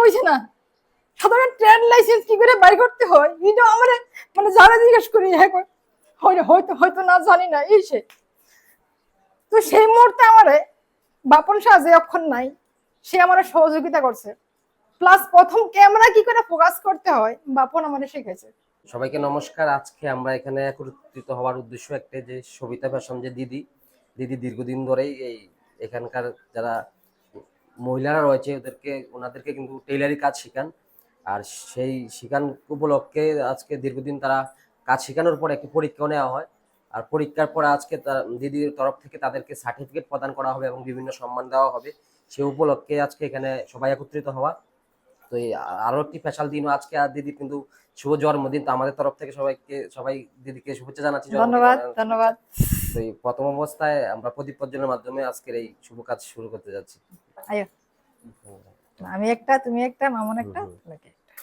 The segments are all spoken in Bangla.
কইছে না? সাধারণ ট্রেন লাইসেন্স কি করে বাই করতে হয়? এটা আমার মানে যারা জিজ্ঞেস করি হ্যাঁ হয়তো হয়তো না জানি না, এই সে। তো সেই মুহূর্তে আমারে বাপন শাহ যে অক্ষর নাই, সে আমার সহযোগিতা করছে। প্লাস প্রথম ক্যামেরা কি করে ফোকাস করতে হয়, বাপন আমারে শিখেছে সবাইকে নমস্কার। আজকে আমরা এখানে একত্রিত হওয়ার উদ্দেশ্য একটা যে সবিতা ফ্যাশন যে দিদি দিদি দীর্ঘদিন ধরেই এই এখানকার যারা মহিলারা রয়েছে ওদেরকে ওনাদেরকে কিন্তু টেইলারি কাজ শেখান। আর সেই শেখান উপলক্ষে আজকে দীর্ঘদিন তারা কাজ শেখানোর পর একটি পরীক্ষাও নেওয়া হয়। আর পরীক্ষার পর আজকে দিদির তরফ থেকে তাদেরকে সার্টিফিকেট প্রদান করা হবে এবং বিভিন্ন সম্মান দেওয়া হবে। সে উপলক্ষে আজকে এখানে সবাই একত্রিত হওয়া। তো এই আরও একটি স্পেশাল দিনও আজকে আর দিদির কিন্তু শুভ জন্মদিন। তো আমাদের তরফ থেকে সবাইকে সবাই দিদিকে শুভেচ্ছা জানাচ্ছি ধন্যবাদ ধন্যবাদ। তো এই প্রথম অবস্থায় আমরা প্রদীপ প্রজ্বলনের মাধ্যমে আজকের এই শুভ কাজ শুরু করতে যাচ্ছি। আয়ো আমি একটা তুমি একটা মামন একটা হুম, তোমাকে একটা।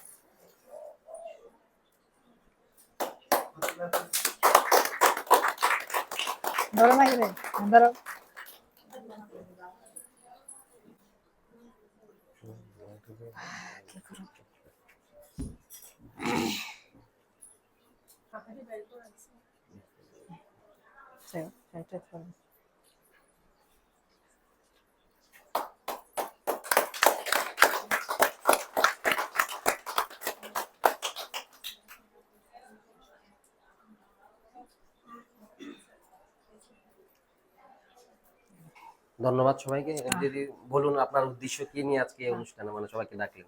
ধরো না রে ধরো কি করো? চলো, এটা ধরো। ধন্যবাদ সবাইকে। দিদি বলুন আপনার উদ্দেশ্য কি নিয়ে আজকে এই অনুষ্ঠানে মানে সবাইকে ডাকলেন?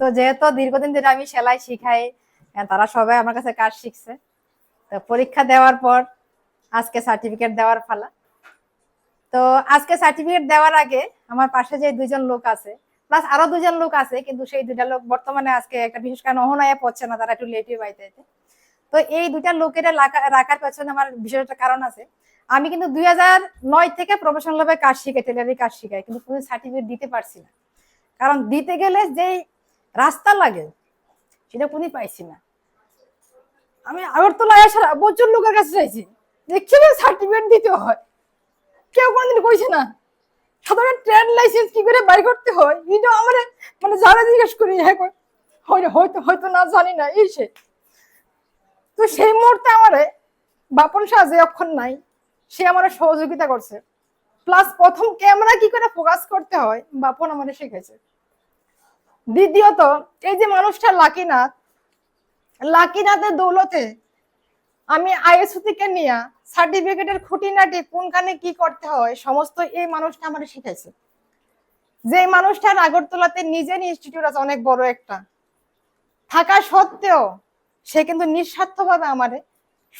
তো যেহেতু দীর্ঘদিন ধরে আমি সেলাই শিখাই তারা সবাই আমার কাছে কাজ শিখছে। তো পরীক্ষা দেওয়ার পর আজকে সার্টিফিকেট দেওয়ার ফালা তো আজকে সার্টিফিকেট দেওয়ার আগে আমার পাশে যে দুইজন লোক আছে প্লাস আরও দুজন লোক আছে কিন্তু সেই দুইটা লোক বর্তমানে আজকে একটা বিশেষ কারণে অহনায় পড়ছে না তারা একটু লেটে বাড়িতে। তো এই দুইটা লোকেরা লাকা- রাখার পেছনে আমার বিশেষ একটা কারণ আছে। আমি কিন্তু দুই হাজার নয় থেকে প্রফেশনাল ভাবে কাজ শিখাই টেলারি কাজ শিখাই, কিন্তু কোনো সার্টিফিকেট দিতে পারছি না। কারণ দিতে গেলে যেই রাস্তা লাগে, সেটা কোনই পাইছি না। আমি আগরতলায় আসার প্রচুর লোকের কাছে চাইছি দেখছি সার্টিফিকেট দিতে হয়? কেউ কোনদিন কইছে না, সাধারণ ট্রেন লাইসেন্স কি করে বাই করতে হয়? এটা আমার মানে যারা জিজ্ঞেস করি হ্যাঁ হয়তো হয়তো না জানি না, এই সে। তো সেই মুহূর্তে আমারে বাপন শাহ যে অক্ষর নাই, সে আমার সহযোগিতা করছে। প্লাস প্রথম ক্যামেরা কি করে ফোকাস করতে হয়, বাপন আমারে শিখেছে দ্বিতীয়ত, এই যে মানুষটা লাকিনাথ লাকিনাথের দৌলতে আমি আইএসও থেকে নিয়ে সার্টিফিকেটের খুঁটিনাটি কোনখানে কি করতে হয়, সমস্ত এই মানুষটা আমার শিখেছে যে মানুষটার আগরতলাতে নিজের ইনস্টিটিউট আছে, অনেক বড় একটা। থাকা সত্ত্বেও সে কিন্তু নিঃস্বার্থভাবে আমারে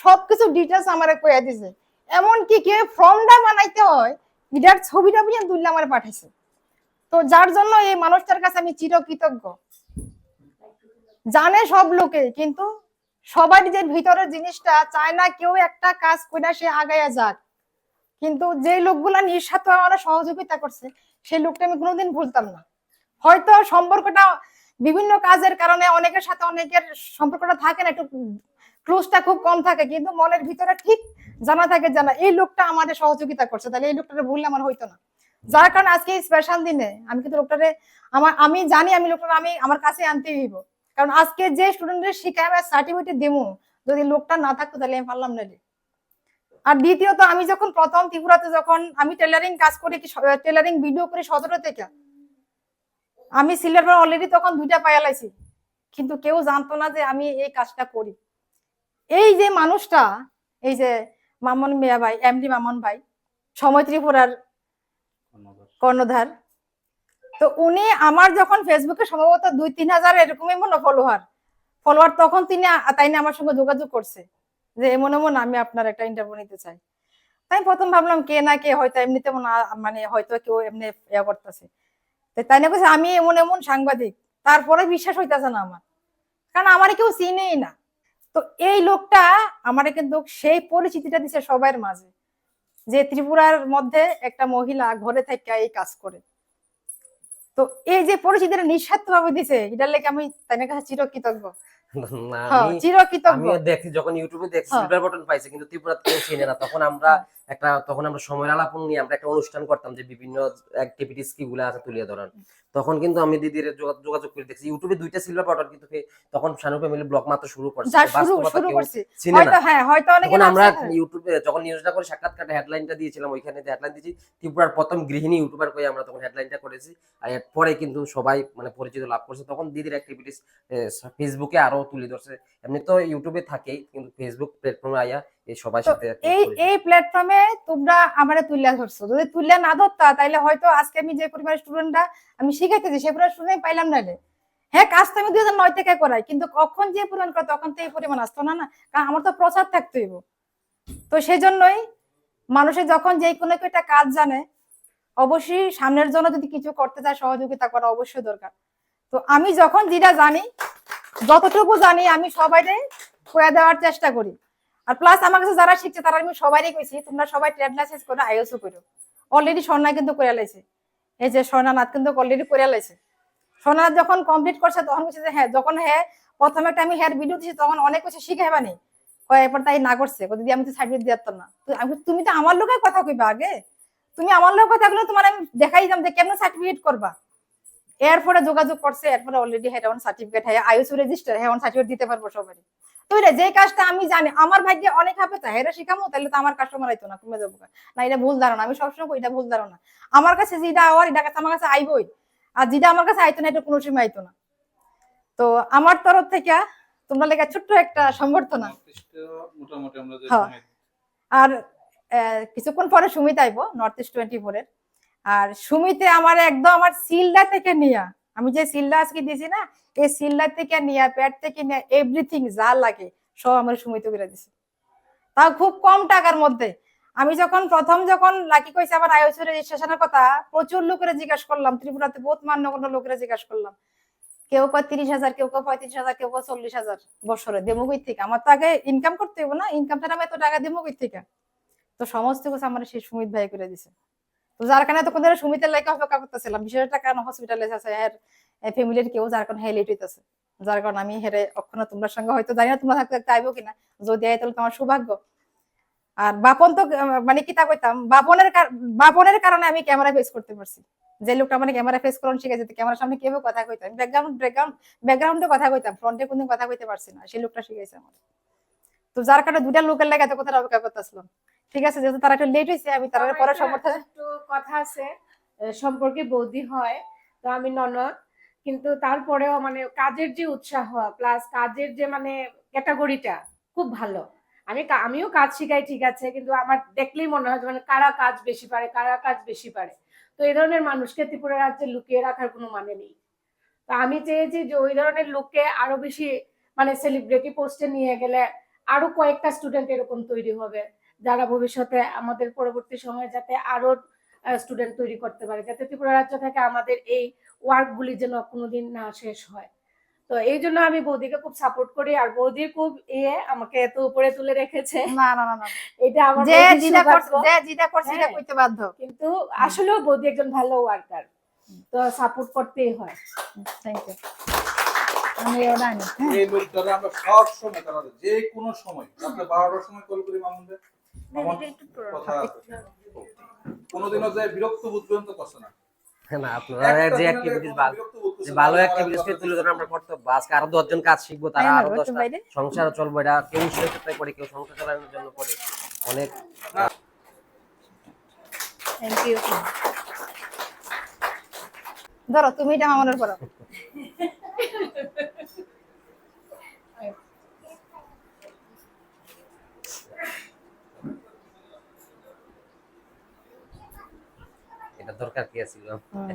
সবকিছু ডিটেলস আমারে কইয়া দিছে। এমনকি কি ফর্মটা বানাইতে হয় এটার ছবিটা পর্যন্ত তুললে আমার পাঠাইছে। তো যার জন্য এই মানুষটার কাছে আমি চিরকৃতজ্ঞ। জানে সব লোকে, কিন্তু সবার যে ভিতরের জিনিসটা চায় না কেউ একটা কাজ করে সে আগাইয়া যাক। কিন্তু যে লোকগুলা নিঃস্বার্থ আমার সহযোগিতা করছে, সেই লোকটা আমি কোনোদিন ভুলতাম না। হয়তো সম্পর্কটা বিভিন্ন কাজের কারণে অনেকের সাথে অনেকের সম্পর্কটা থাকে না, একটু ক্লোজটা খুব কম থাকে, কিন্তু মনের ভিতরে ঠিক জানা থাকে জানা এই লোকটা আমাদের সহযোগিতা করছে। তাহলে এই লোকটাকে ভুললে আমার হইতো না। যার কারণে আজকে স্পেশাল দিনে আমি কিন্তু লোকটারে, আমার, আমি জানি আমি লোকটা আমি আমার কাছে আনতে হইব। কারণ আজকে যে স্টুডেন্টের শিখায় আমি সার্টিফিকেট দেবো যদি লোকটা না থাকতো তাহলে আমি পারলাম না। আর দ্বিতীয়ত, আমি যখন প্রথম ত্রিপুরাতে যখন আমি টেলারিং কাজ করি, কি টেলারিং ভিডিও করি সতেরো থেকে আমি সিলেট অলরেডি তখন দুইটা পায়ালাইছি কিন্তু কেউ জানতো না যে আমি এই কাজটা করি। এই যে মানুষটা এই যে মামন মিয়া ভাই এমডি মামন ভাই সময় ত্রিপুরার কর্ণধার। তো উনি আমার যখন ফেসবুকে সম্ভবত দুই তিন হাজার এরকমই মনে ফলোয়ার ফলোয়ার তখন তিনি তাই না আমার সঙ্গে যোগাযোগ করছে। যে এমন এমন আমি আপনার একটা ইন্টারভিউ নিতে চাই। তাই প্রথম ভাবলাম কে না কে হয়তো এমনিতে মানে হয়তো কেউ এমনি ইয়া করতেছে। তাই না বলছে, আমি এমন এমন সাংবাদিক, তারপরে বিশ্বাস হইতেছে না আমার। কারণ আমার কেউ চিনেই না। তো এই লোকটা আমারে কিন্তু সেই পরিচিতিটা দিছে সবার মাঝে, যে ত্রিপুরার মধ্যে একটা মহিলা ঘরে থেকে এই কাজ করে। তো এই যে পরিচিতিটা নিঃস্বার্থ ভাবে দিছে, এটার লেগে আমি তাই কাছে চিরকৃতজ্ঞ। আমি চিরকৃতজ্ঞ। দেখি যখন ইউটিউবে দেখি হ্যাঁ। সিলভার বাটন পাইছে কিন্তু ত্রিপুরা কেউ চিনে না। তখন আমরা একটা তখন আমরা সময় আলাপন নিয়ে আমরা একটা অনুষ্ঠান করতাম যে বিভিন্ন অ্যাক্টিভিটিস কি গুলো আছে তুলে ধরার। তখন কিন্তু আমি দিদির যোগাযোগ করে দেখছি ইউটিউবে দুইটা সিলভার বাটন কিন্তু তখন শানু ফ্যামিলি ব্লগ মাত্র শুরু করছে। যা তো শুরু বাস্তবতা কেউ চিনে না। হ্যাঁ তখন আমরা ইউটিউবে যখন নিউজটা করে সাক্ষাৎকার হেডলাইনটা দিয়েছিলাম ওইখানে হেডলাইন দিয়েছি ত্রিপুরার প্রথম গৃহিণী ইউটিউবার করে আমরা তখন হেডলাইনটা করেছি। আর এরপরে কিন্তু সবাই মানে পরিচিত লাভ করছে। তখন দিদির অ্যাক্টিভিটিস ফেসবুকে আরও তুলে ধরছে। এমনি তো ইউটিউবে থাকেই কিন্তু ফেসবুক প্ল্যাটফর্মে আয়া এই সবার সাথে এই এই প্ল্যাটফর্মে তোমরা আমারে তুলে ধরছো। যদি তুলে না ধরতা তাইলে হয়তো আজকে আমি যে পরিমাণ স্টুডেন্টরা আমি শিখাইতেছি সেই পরিমাণ স্টুডেন্ট পাইলাম না রে। হ্যাঁ কাজ তো আমি দুই হাজার নয় থেকে করাই কিন্তু কখন যে পরিমাণ করে তখন তো এই পরিমাণ আসতো না না? কারণ আমার তো প্রচার থাকতে হইব। তো সেই জন্যই মানুষের যখন যে কোনো একটা কাজ জানে অবশ্যই সামনের জন্য যদি কিছু করতে চায় সহযোগিতা করা অবশ্যই দরকার। তো আমি যখন যেটা জানি যতটুকু জানি, আমি সবাইকে করে দেওয়ার চেষ্টা করি। আর প্লাস আমার কাছে যারা শিখছে, তারা আমি সবাইকে কইছি, তোমরা সবাই ট্রেড লাইসেন্স করে আইএসও করো। অলরেডি স্বর্ণা কিন্তু করে লাইছে এই যে স্বর্ণানাথ কিন্তু অলরেডি করে লাইছে স্বর্ণানাথ যখন কমপ্লিট করছে, তখন বলছে যে হ্যাঁ যখন হ্যাঁ প্রথমে একটা আমি হেয়ার ভিডিও দিছি, তখন অনেক কিছু শিখে বানি কয়, এরপর তাই না করছে দিদি, আমি তো সার্টিফিকেট দিতাম না। তুমি তো আমার লোকের কথা কইবা আগে? তুমি আমার লোকের কথা গুলো তোমার আমি দেখাই দিতাম যে, কেমন সার্টিফিকেট করবা? এরপরে যোগাযোগ করছে এরপরে অলরেডি হ্যাঁ সার্টিফিকেট হ্যাঁ আইএসও রেজিস্টার হ্যাঁ সার্টিফিকেট দিতে পারব সবাই তো রে যে কাজটা আমি জানি আমার ভাগ্যে অনেক হাতে তা হেরা শিখামো তাহলে তো আমার কাস্টমার আইতো না কমে যাব না এটা ভুল ধারণা আমি সবসময় এটা ভুল ধারণা। আমার কাছে যেটা আওয়ার এটা কাছে আমার কাছে আইবই। আর যেটা আমার কাছে আইতো না এটা কোনো সময় আইতো না। তো আমার তরফ থেকে তোমরা লেগে ছোট্ট একটা সম্বর্ধনা হ্যাঁ। আর কিছুক্ষণ পরে সুমিত আইবো নর্থ ইস্ট টোয়েন্টি ফোরের আর সুমিতে আমার একদম আমার সিলডা থেকে নিয়া। আমি যে সিলডা আজকে দিয়েছি না, এই সিলডা থেকে নিয়া প্যাড থেকে নিয়ে এভরিথিং যা লাগে সব আমার সুমিতে করে দিছে। তাও খুব কম টাকার মধ্যে। আমি যখন প্রথম যখন লাকি কইছে আমার আইওসি রেজিস্ট্রেশনের কথা, প্রচুর লোকের জিজ্ঞাসা করলাম, ত্রিপুরাতে বহুত মান্যগণ্য লোকের জিজ্ঞাসা করলাম। কেউ কয় তিরিশ হাজার, কেউ কয় পঁয়ত্রিশ হাজার, কেউ কয় চল্লিশ হাজার বছরে, দেবো থেকে? আমার তো আগে ইনকাম করতে হবে না ইনকামটা আমি এত টাকা দেবো থেকে? তো সমস্ত কিছু আমার সেই সুমিত ভাই করে দিছে। তো যার কারণে তো কোনদিন সুমিতের লাইকে অপেক্ষা করতেছিলাম। বিশেষ কারণ হসপিটালে আছে? এর ফ্যামিলির কেউ যার কারণে হেলিট হইতেছে? যার কারণে আমি হেরে অক্ষণ তোমার সঙ্গে হয়তো জানি না তোমরা থাকতে থাকতে আইবো কিনা? যদি আই তাহলে তোমার সৌভাগ্য। আর বাপন তো মানে কিতা কইতাম? বাপনের বাপনের কারণে আমি ক্যামেরা ফেস করতে পারছি। যে লোকটা মানে ক্যামেরা ফেস করুন শিখে যেত ক্যামেরার সামনে কেউ কথা কইতাম ব্যাকগ্রাউন্ড ব্যাকগ্রাউন্ড ব্যাকগ্রাউন্ডে কথা কইতাম ফ্রন্টে কোনদিন কথা কইতে পারছি না। সেই লোকটা শিখেছে আমার তো যার কারণে দুটা লোকের লাগে এত কথা অপেক্ষা করতেছিলাম। ঠিক আছে যেহেতু তারা একটু লেট হয়েছে আমি তারা পরে সমর্থন কথা আছে সম্পর্কে বৌদি হয়, তো আমি ননদ। কিন্তু তারপরেও মানে কাজের যে উৎসাহ প্লাস কাজের যে মানে ক্যাটাগরিটা খুব ভালো। আমি আমিও কাজ শিখাই, ঠিক আছে, কিন্তু আমার দেখলেই মনে হয় মানে কারা কাজ বেশি পারে, কারা কাজ বেশি পারে। তো এই ধরনের মানুষকে ত্রিপুরা রাজ্যে লুকিয়ে রাখার কোনো মানে নেই। তো আমি চেয়েছি যে ওই ধরনের লোককে আরও বেশি মানে সেলিব্রিটি পোস্টে নিয়ে গেলে আরও কয়েকটা স্টুডেন্ট এরকম তৈরি হবে, যারা ভবিষ্যতে আমাদের পরবর্তী সময়ে যাতে আরও স্টুডেন্ট তৈরি করতে পারে যাতে ত্রিপুরা রাজ্য থেকে আমাদের এই ওয়ার্কগুলি যেন কোনোদিন না শেষ হয়। তো এই জন্য আমি বৌদিকে খুব সাপোর্ট করি আর বৌদির খুব ইয়ে আমাকে এত উপরে তুলে রেখেছে। না না না এটা আমার যে যেটা করছে যে যেটা করছে এটা হ্যাঁ। কইতে বাধ্য। কিন্তু আসলেও বৌদি একজন ভালো ওয়ার্কার তো সাপোর্ট করতেই হয়। থ্যাংক ইউ আমি ওটা। এই লোকটারা আমরা সব সময় তারা যে কোনো সময় রাত্রে বারোটার সময় কল করি মামুনদের। কথা কোনোদিনও যে বিরক্ত বোধ পর্যন্ত করছে না। না আপনারা একটা যে অ্যাক্টিভিটিস কোনো ভালো বিরক্ত বোধ করছে যে ভালো অ্যাক্টিভিটিস কে তুলে ধরে আমরা করতে আজকে আরও দশজন কাজ শিখব তারা আরও একটু দশটা সংসার চলবো এটা কেউ করে কেউ সংসার চালানোর জন্য করে। অনেক থ্যাংক ইউ ধরো তুমি এটা মামনের করো এটা দরকার কি হুম।